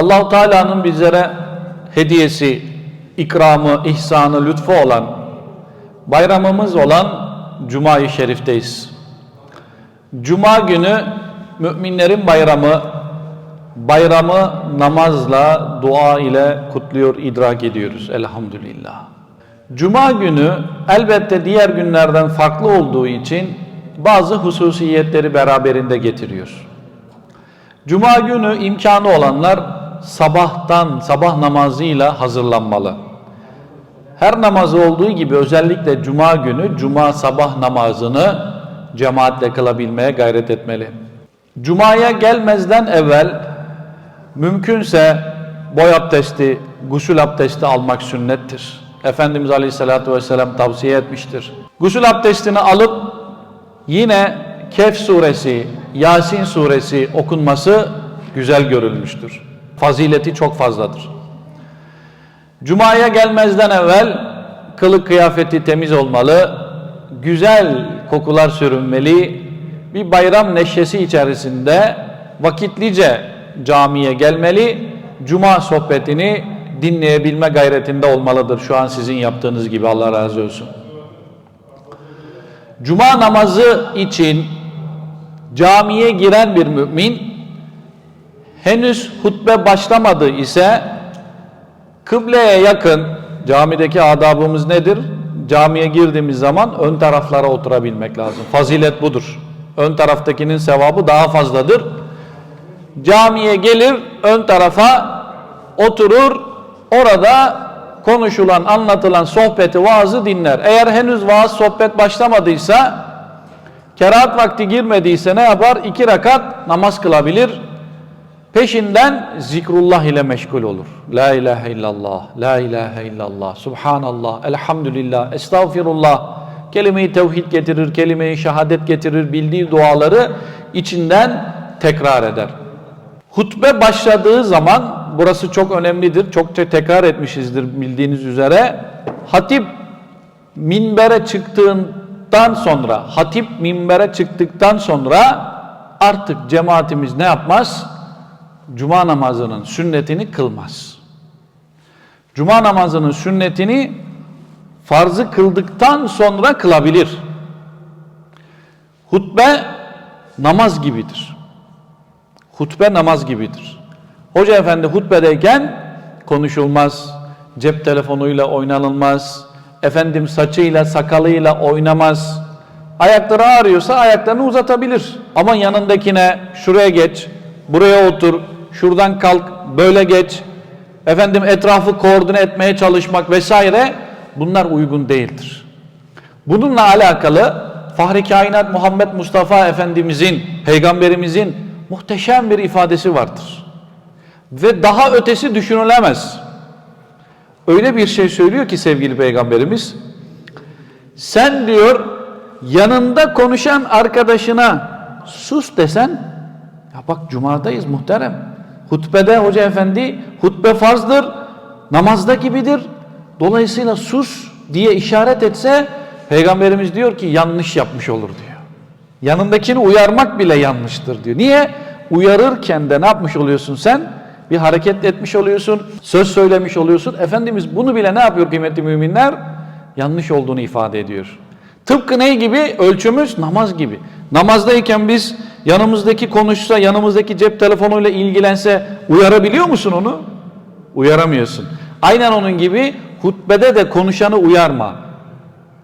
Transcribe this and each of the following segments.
Allahu Teala'nın bizlere hediyesi, ikramı, ihsanı, lütfu olan bayramımız olan Cuma-i Şerif'teyiz. Cuma günü müminlerin bayramı, bayramı namazla, dua ile kutluyor, idrak ediyoruz elhamdülillah. Cuma günü elbette diğer günlerden farklı olduğu için bazı hususiyetleri beraberinde getiriyor. Cuma günü imkanı olanlar sabahtan, sabah namazıyla hazırlanmalı. Her namazı olduğu gibi özellikle cuma günü cuma sabah namazını cemaatle kılabilmeye gayret etmeli. Cumaya gelmezden evvel mümkünse boy abdesti, gusül abdesti almak sünnettir. Efendimiz Aleyhisselatü Vesselam tavsiye etmiştir. Gusül abdestini alıp yine Kehf suresi, Yasin suresi okunması güzel görülmüştür. Fazileti çok fazladır. Cuma'ya gelmezden evvel kılık kıyafeti temiz olmalı, güzel kokular sürünmeli, bir bayram neşesi içerisinde vakitlice camiye gelmeli, cuma sohbetini dinleyebilme gayretinde olmalıdır. Şu an sizin yaptığınız gibi Allah razı olsun. Cuma namazı için camiye giren bir mümin henüz hutbe başlamadı ise kıbleye yakın camideki adabımız nedir? Camiye girdiğimiz zaman ön taraflara oturabilmek lazım. Fazilet budur. Ön taraftakinin sevabı daha fazladır. Camiye gelir, ön tarafa oturur, orada konuşulan, anlatılan sohbeti, vaazı dinler. Eğer henüz vaaz, sohbet başlamadıysa, kerahat vakti girmediyse ne yapar? İki rakat namaz kılabilir. Peşinden zikrullah ile meşgul olur. La ilahe illallah, la ilahe illallah, subhanallah, elhamdülillah, estağfirullah. Kelime-i tevhid getirir, kelime-i şehadet getirir, bildiği duaları içinden tekrar eder. Hutbe başladığı zaman, burası çok önemlidir, çokça tekrar etmişizdir bildiğiniz üzere. Hatip minbere çıktığından sonra, hatip minbere çıktıktan sonra artık cemaatimiz ne yapmaz? Cuma namazının sünnetini kılmaz. Cuma namazının sünnetini farzı kıldıktan sonra kılabilir. Hutbe namaz gibidir. Hutbe namaz gibidir. Hoca efendi hutbedeyken konuşulmaz, cep telefonuyla oynanılmaz, efendim saçıyla sakalıyla oynamaz. Ayakları ağrıyorsa ayaklarını uzatabilir. Ama yanındakine şuraya geç, buraya otur, şuradan kalk, böyle geç, efendim etrafı koordine etmeye çalışmak vesaire bunlar uygun değildir. Bununla alakalı Fahri Kainat Muhammed Mustafa Efendimizin, Peygamberimizin muhteşem bir ifadesi vardır. Ve daha ötesi düşünülemez. Öyle bir şey söylüyor ki sevgili Peygamberimiz, sen diyor yanında konuşan arkadaşına sus desen, ya bak cumadayız muhterem. Hutbede hoca efendi, hutbe farzdır, namazda gibidir. Dolayısıyla sus diye işaret etse, Peygamberimiz diyor ki yanlış yapmış olur diyor. Yanındakini uyarmak bile yanlıştır diyor. Niye? Uyarırken de ne yapmış oluyorsun sen? Bir hareket etmiş oluyorsun, söz söylemiş oluyorsun. Efendimiz bunu bile ne yapıyor kıymetli müminler? Yanlış olduğunu ifade ediyor. Tıpkı ne gibi? Ölçümüz namaz gibi. Namazdayken biz yanımızdaki konuşsa, yanımızdaki cep telefonuyla ilgilense uyarabiliyor musun onu? Uyaramıyorsun. Aynen onun gibi hutbede de konuşanı uyarma.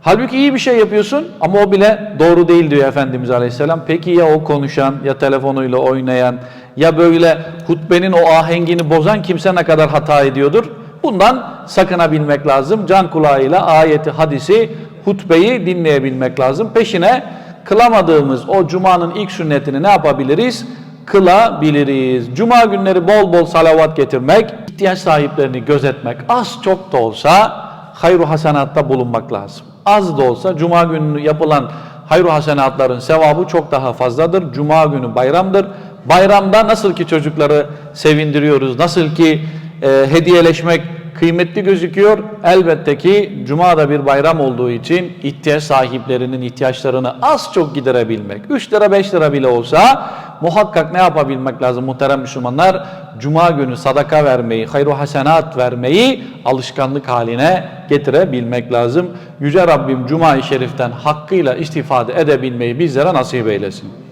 Halbuki iyi bir şey yapıyorsun ama o bile doğru değil diyor Efendimiz Aleyhisselam. Peki ya o konuşan, ya telefonuyla oynayan, ya böyle hutbenin o ahengini bozan kimse ne kadar hata ediyordur? Bundan sakınabilmek lazım. Can kulağıyla ayeti, hadisi, hutbeyi dinleyebilmek lazım. Peşine kılamadığımız o cumanın ilk sünnetini ne yapabiliriz? Kılabiliriz. Cuma günleri bol bol salavat getirmek, ihtiyaç sahiplerini gözetmek, az çok da olsa hayru hasenatta bulunmak lazım. Az da olsa cuma günü yapılan hayru hasenatların sevabı çok daha fazladır. Cuma günü bayramdır. Bayramda nasıl ki çocukları sevindiriyoruz, nasıl ki e, hediyeleşmek kıymetli gözüküyor. Elbette ki Cuma da bir bayram olduğu için ihtiyaç sahiplerinin ihtiyaçlarını az çok giderebilmek. 3 lira 5 lira bile olsa muhakkak ne yapabilmek lazım muhterem Müslümanlar? Cuma günü sadaka vermeyi, hayru hasenat vermeyi alışkanlık haline getirebilmek lazım. Yüce Rabbim Cuma-i Şerif'ten hakkıyla istifade edebilmeyi bizlere nasip eylesin.